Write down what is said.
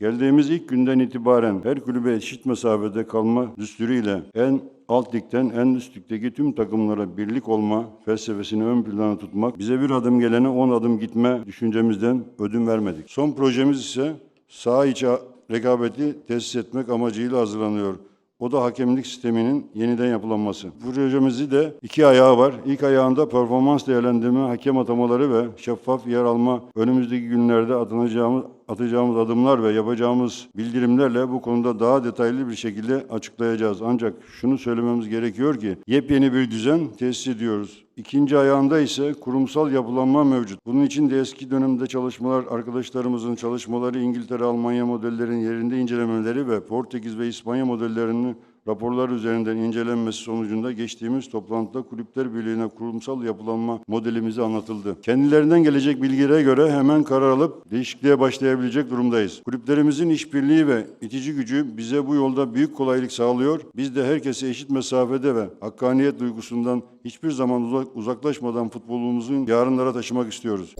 Geldiğimiz ilk günden itibaren her kulübe eşit mesafede kalma düsturuyla en alt ligden en üst ligdeki tüm takımlara birlik olma felsefesini ön plana tutmak, bize bir adım gelene on adım gitme düşüncemizden ödün vermedik. Son projemiz ise saha içi rekabeti tesis etmek amacıyla hazırlanıyor. O da hakemlik sisteminin yeniden yapılanması. Bu projemizi de iki ayağı var. İlk ayağında performans değerlendirme, hakem atamaları ve şeffaf yer alma önümüzdeki günlerde atılacağımız atacağımız adımlar ve yapacağımız bildirimlerle bu konuda daha detaylı bir şekilde açıklayacağız. Ancak şunu söylememiz gerekiyor ki yepyeni bir düzen tesis ediyoruz. İkinci ayağında ise kurumsal yapılanma mevcut. Bunun için de eski dönemde çalışmalar, arkadaşlarımızın çalışmaları İngiltere, Almanya modellerin yerinde incelemeleri ve Portekiz ve İspanya modellerinin raporlar üzerinden incelenmesi sonucunda geçtiğimiz toplantıda Kulüpler Birliği'ne kurumsal yapılanma modelimizi anlatıldı. Kendilerinden gelecek bilgilere göre hemen karar alıp değişikliğe başlayabilecek durumdayız. Kulüplerimizin işbirliği ve itici gücü bize bu yolda büyük kolaylık sağlıyor. Biz de herkese eşit mesafede ve hakkaniyet duygusundan hiçbir zaman uzak- uzaklaşmadan futbolumuzun yarınlara taşımak istiyoruz.